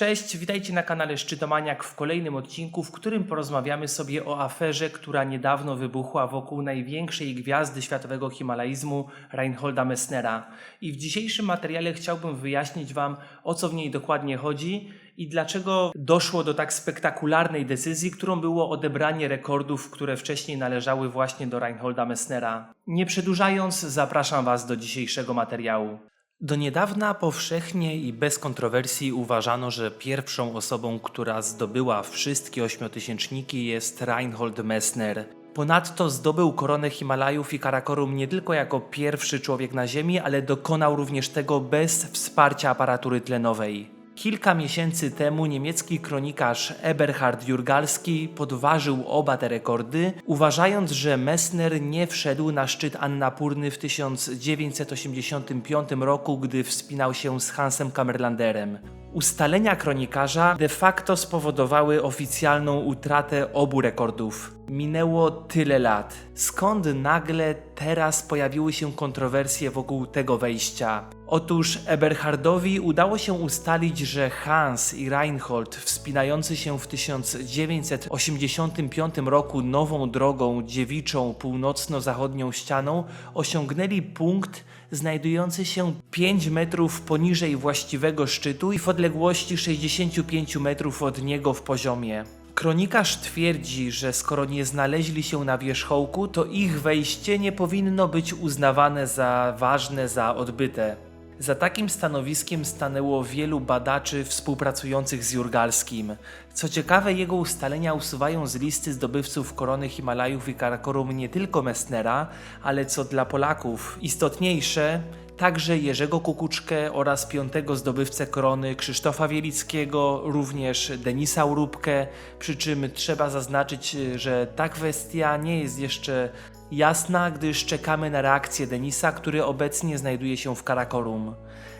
Cześć, witajcie na kanale Szczytomaniak w kolejnym odcinku, w którym porozmawiamy sobie o aferze, która niedawno wybuchła wokół największej gwiazdy światowego himalaizmu, Reinholda Messnera. I w dzisiejszym materiale chciałbym wyjaśnić Wam, o co w niej dokładnie chodzi i dlaczego doszło do tak spektakularnej decyzji, którą było odebranie rekordów, które wcześniej należały właśnie do Reinholda Messnera. Nie przedłużając, zapraszam Was do dzisiejszego materiału. Do niedawna powszechnie i bez kontrowersji uważano, że pierwszą osobą, która zdobyła wszystkie ośmiotysięczniki jest Reinhold Messner. Ponadto zdobył koronę Himalajów i Karakorum nie tylko jako pierwszy człowiek na Ziemi, ale dokonał również tego bez wsparcia aparatury tlenowej. Kilka miesięcy temu niemiecki kronikarz Eberhard Jurgalski podważył oba te rekordy, uważając, że Messner nie wszedł na szczyt Annapurny w 1985 roku, gdy wspinał się z Hansem Kammerlanderem. Ustalenia kronikarza de facto spowodowały oficjalną utratę obu rekordów. Minęło tyle lat. Skąd nagle teraz pojawiły się kontrowersje wokół tego wejścia? Otóż Eberhardowi udało się ustalić, że Hans i Reinhold, wspinający się w 1985 roku nową drogą dziewiczą północno-zachodnią ścianą, osiągnęli punkt znajdujący się 5 metrów poniżej właściwego szczytu i w odległości 65 metrów od niego w poziomie. Kronikarz twierdzi, że skoro nie znaleźli się na wierzchołku, to ich wejście nie powinno być uznawane za ważne, za odbyte. Za takim stanowiskiem stanęło wielu badaczy współpracujących z Jurgalskim. Co ciekawe, jego ustalenia usuwają z listy zdobywców korony Himalajów i Karakorum nie tylko Messnera, ale co dla Polaków istotniejsze, także Jerzego Kukuczkę oraz piątego zdobywcę korony Krzysztofa Wielickiego, również Denisa Urubkę, przy czym trzeba zaznaczyć, że ta kwestia nie jest jeszcze jasna, gdyż czekamy na reakcję Denisa, który obecnie znajduje się w Karakorum.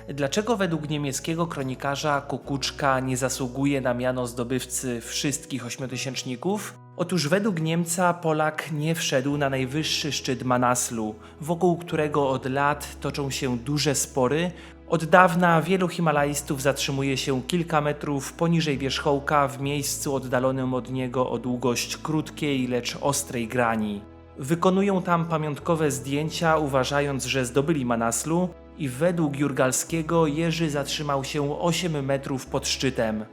Dlaczego według niemieckiego kronikarza Kukuczka nie zasługuje na miano zdobywcy wszystkich ośmiotysięczników? Otóż według Niemca Polak nie wszedł na najwyższy szczyt Manaslu, wokół którego od lat toczą się duże spory. Od dawna wielu himalajstów zatrzymuje się kilka metrów poniżej wierzchołka w miejscu oddalonym od niego o długość krótkiej, lecz ostrej grani. Wykonują tam pamiątkowe zdjęcia, uważając, że zdobyli Manaslu i według Jurgalskiego Jerzy zatrzymał się 8 metrów pod szczytem.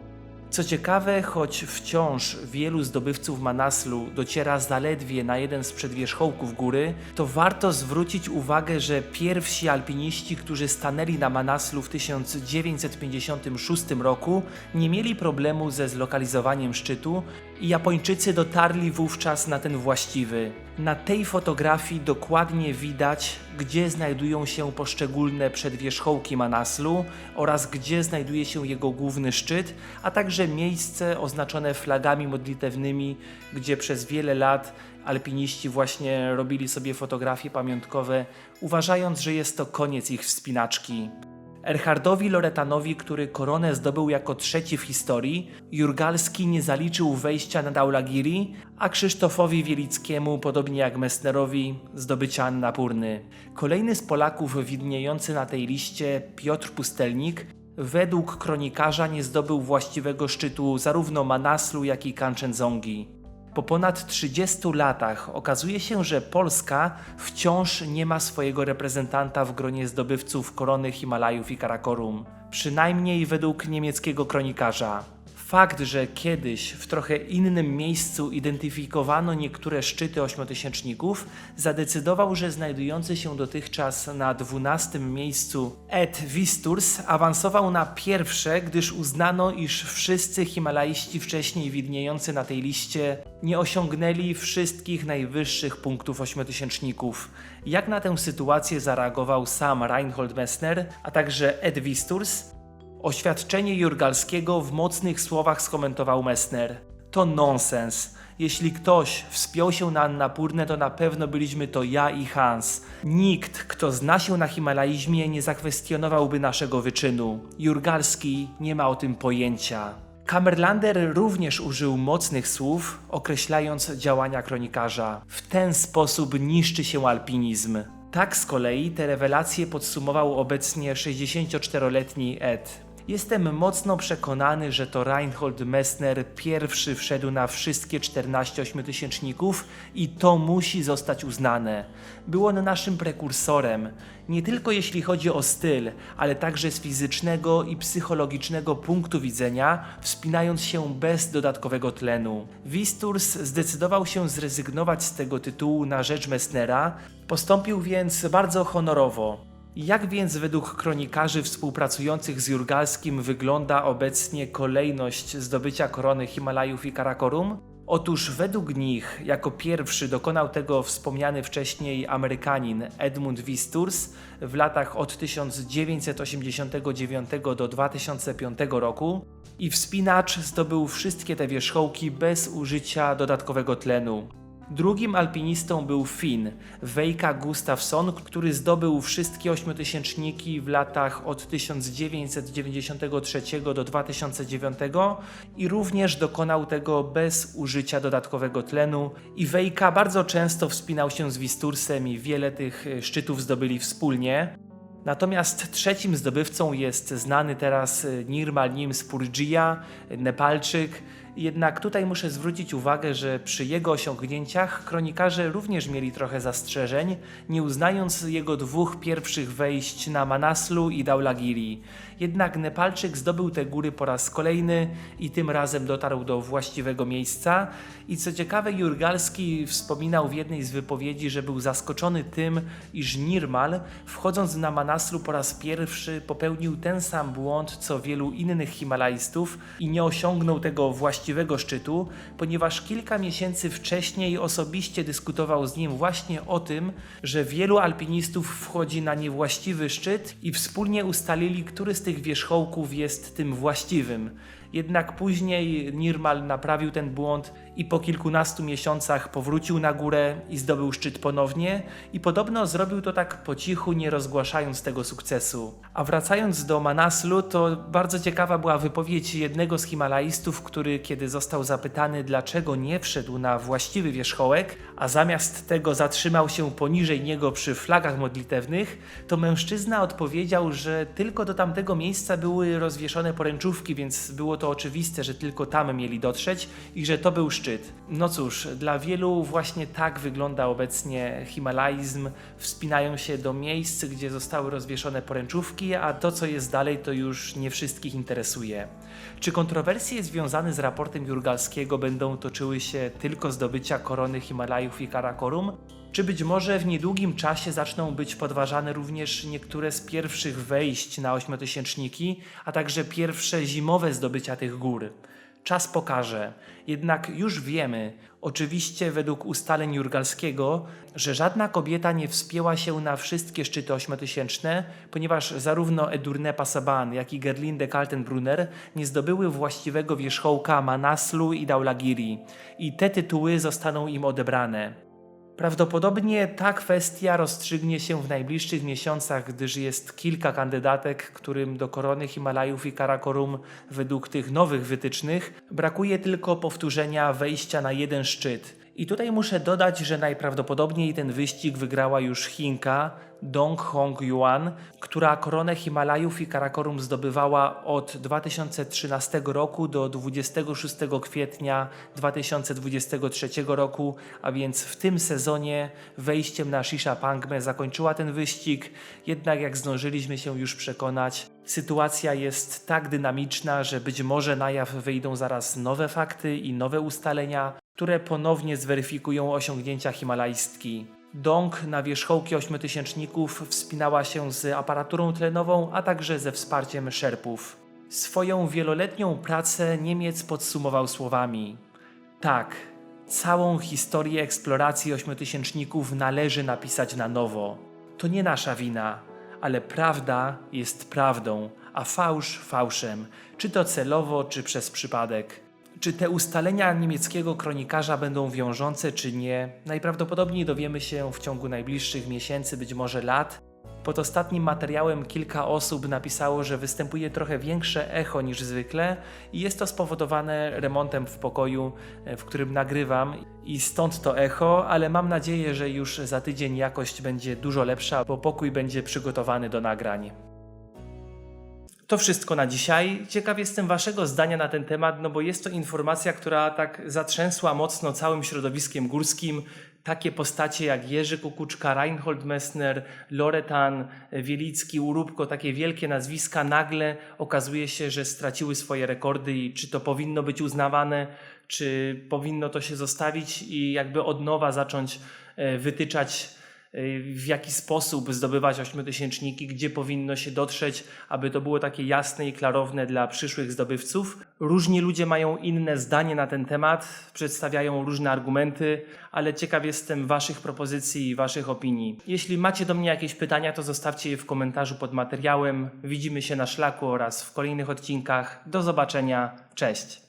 Co ciekawe, choć wciąż wielu zdobywców Manaslu dociera zaledwie na jeden z przedwierzchołków góry, to warto zwrócić uwagę, że pierwsi alpiniści, którzy stanęli na Manaslu w 1956 roku, nie mieli problemu ze zlokalizowaniem szczytu i Japończycy dotarli wówczas na ten właściwy. Na tej fotografii dokładnie widać, gdzie znajdują się poszczególne przedwierzchołki Manaslu oraz gdzie znajduje się jego główny szczyt, a także miejsce oznaczone flagami modlitewnymi, gdzie przez wiele lat alpiniści właśnie robili sobie fotografie pamiątkowe, uważając, że jest to koniec ich wspinaczki. Erhardowi Loretanowi, który koronę zdobył jako trzeci w historii, Jurgalski nie zaliczył wejścia na Daulagiri, a Krzysztofowi Wielickiemu, podobnie jak Messnerowi, zdobycia Annapurny. Kolejny z Polaków widniejący na tej liście, Piotr Pustelnik, według kronikarza nie zdobył właściwego szczytu zarówno Manaslu, jak i Kanchenjungi. Po ponad 30 latach okazuje się, że Polska wciąż nie ma swojego reprezentanta w gronie zdobywców korony Himalajów i Karakorum, przynajmniej według niemieckiego kronikarza. Fakt, że kiedyś w trochę innym miejscu identyfikowano niektóre szczyty ośmiotysięczników, zadecydował, że znajdujący się dotychczas na 12 miejscu Ed Visturs awansował na pierwsze, gdyż uznano, iż wszyscy himalaiści wcześniej widniejący na tej liście nie osiągnęli wszystkich najwyższych punktów ośmiotysięczników. Jak na tę sytuację zareagował sam Reinhold Messner, a także Ed Visturs? Oświadczenie Jurgalskiego w mocnych słowach skomentował Messner. To nonsens. Jeśli ktoś wspiął się na Annapurnę, to na pewno byliśmy to ja i Hans. Nikt, kto zna się na Himalaizmie, nie zakwestionowałby naszego wyczynu. Jurgalski nie ma o tym pojęcia. Kammerlander również użył mocnych słów, określając działania kronikarza. W ten sposób niszczy się alpinizm. Tak z kolei te rewelacje podsumował obecnie 64-letni Ed. Jestem mocno przekonany, że to Reinhold Messner pierwszy wszedł na wszystkie 14 ośmiotysięczników i to musi zostać uznane. Był on naszym prekursorem, nie tylko jeśli chodzi o styl, ale także z fizycznego i psychologicznego punktu widzenia, wspinając się bez dodatkowego tlenu. Wisturs zdecydował się zrezygnować z tego tytułu na rzecz Messnera, postąpił więc bardzo honorowo. Jak więc według kronikarzy współpracujących z Jurgalskim wygląda obecnie kolejność zdobycia korony Himalajów i Karakorum? Otóż według nich jako pierwszy dokonał tego wspomniany wcześniej Amerykanin Edmund Wisturs w latach od 1989 do 2005 roku i wspinacz zdobył wszystkie te wierzchołki bez użycia dodatkowego tlenu. Drugim alpinistą był Finn, Veika Gustafsson, który zdobył wszystkie ośmiotysięczniki w latach od 1993 do 2009 i również dokonał tego bez użycia dodatkowego tlenu. I Veika bardzo często wspinał się z Wistursem i wiele tych szczytów zdobyli wspólnie. Natomiast trzecim zdobywcą jest znany teraz Nirmal Nim Spurgia, Nepalczyk. Jednak tutaj muszę zwrócić uwagę, że przy jego osiągnięciach kronikarze również mieli trochę zastrzeżeń, nie uznając jego dwóch pierwszych wejść na Manaslu i Daulagiri. Jednak Nepalczyk zdobył te góry po raz kolejny i tym razem dotarł do właściwego miejsca. I co ciekawe, Jurgalski wspominał w jednej z wypowiedzi, że był zaskoczony tym, iż Nirmal, wchodząc na Manaslu po raz pierwszy, popełnił ten sam błąd co wielu innych Himalajstów i nie osiągnął tego właściwego szczytu, ponieważ kilka miesięcy wcześniej osobiście dyskutował z nim właśnie o tym, że wielu alpinistów wchodzi na niewłaściwy szczyt i wspólnie ustalili, który z tych wierzchołków jest tym właściwym. Jednak później Nirmal naprawił ten błąd i po kilkunastu miesiącach powrócił na górę i zdobył szczyt ponownie i podobno zrobił to tak po cichu, nie rozgłaszając tego sukcesu. A wracając do Manaslu, to bardzo ciekawa była wypowiedź jednego z Himalajstów, który kiedy został zapytany dlaczego nie wszedł na właściwy wierzchołek, a zamiast tego zatrzymał się poniżej niego przy flagach modlitewnych, to mężczyzna odpowiedział, że tylko do tamtego miejsca były rozwieszone poręczówki, więc było to oczywiste, że tylko tam mieli dotrzeć i że to był szczyt. No cóż, dla wielu właśnie tak wygląda obecnie Himalajzm. Wspinają się do miejsc, gdzie zostały rozwieszone poręczówki, a to, co jest dalej, to już nie wszystkich interesuje. Czy kontrowersje związane z raportem Jurgalskiego będą toczyły się tylko z dobycia korony Himalajów i Karakorum? Czy być może w niedługim czasie zaczną być podważane również niektóre z pierwszych wejść na ośmiotysięczniki, a także pierwsze zimowe zdobycia tych gór? Czas pokaże. Jednak już wiemy, oczywiście według ustaleń Jurgalskiego, że żadna kobieta nie wspięła się na wszystkie szczyty ośmiotysięczne, ponieważ zarówno Edurne Passaban, jak i Gerlinde Kaltenbrunner nie zdobyły właściwego wierzchołka Manaslu i Daulagiri i te tytuły zostaną im odebrane. Prawdopodobnie ta kwestia rozstrzygnie się w najbliższych miesiącach, gdyż jest kilka kandydatek, którym do korony Himalajów i Karakorum według tych nowych wytycznych brakuje tylko powtórzenia wejścia na jeden szczyt. I tutaj muszę dodać, że najprawdopodobniej ten wyścig wygrała już Chinka Dong Hong Yuan, która koronę Himalajów i Karakorum zdobywała od 2013 roku do 26 kwietnia 2023 roku, a więc w tym sezonie wejściem na Shisha Pangme zakończyła ten wyścig. Jednak jak zdążyliśmy się już przekonać, sytuacja jest tak dynamiczna, że być może na jaw wyjdą zaraz nowe fakty i nowe ustalenia, które ponownie zweryfikują osiągnięcia himalajstki. Dong na wierzchołki ośmiotysięczników wspinała się z aparaturą tlenową, a także ze wsparciem szerpów. Swoją wieloletnią pracę Niemiec podsumował słowami: Tak, całą historię eksploracji ośmiotysięczników należy napisać na nowo. To nie nasza wina, ale prawda jest prawdą, a fałsz fałszem, czy to celowo, czy przez przypadek. Czy te ustalenia niemieckiego kronikarza będą wiążące, czy nie? Najprawdopodobniej dowiemy się w ciągu najbliższych miesięcy, być może lat. Pod ostatnim materiałem kilka osób napisało, że występuje trochę większe echo niż zwykle i jest to spowodowane remontem w pokoju, w którym nagrywam i stąd to echo, ale mam nadzieję, że już za tydzień jakość będzie dużo lepsza, bo pokój będzie przygotowany do nagrań. To wszystko na dzisiaj. Ciekaw jestem Waszego zdania na ten temat, no bo jest to informacja, która tak zatrzęsła mocno całym środowiskiem górskim. Takie postacie jak Jerzy Kukuczka, Reinhold Messner, Loretan, Wielicki, Urubko, takie wielkie nazwiska, nagle okazuje się, że straciły swoje rekordy i czy to powinno być uznawane, czy powinno to się zostawić i jakby od nowa zacząć e, wytyczać w jaki sposób zdobywać ośmiotysięczniki, gdzie powinno się dotrzeć, aby to było takie jasne i klarowne dla przyszłych zdobywców. Różni ludzie mają inne zdanie na ten temat, przedstawiają różne argumenty, ale ciekaw jestem Waszych propozycji i Waszych opinii. Jeśli macie do mnie jakieś pytania, to zostawcie je w komentarzu pod materiałem. Widzimy się na szlaku oraz w kolejnych odcinkach. Do zobaczenia. Cześć!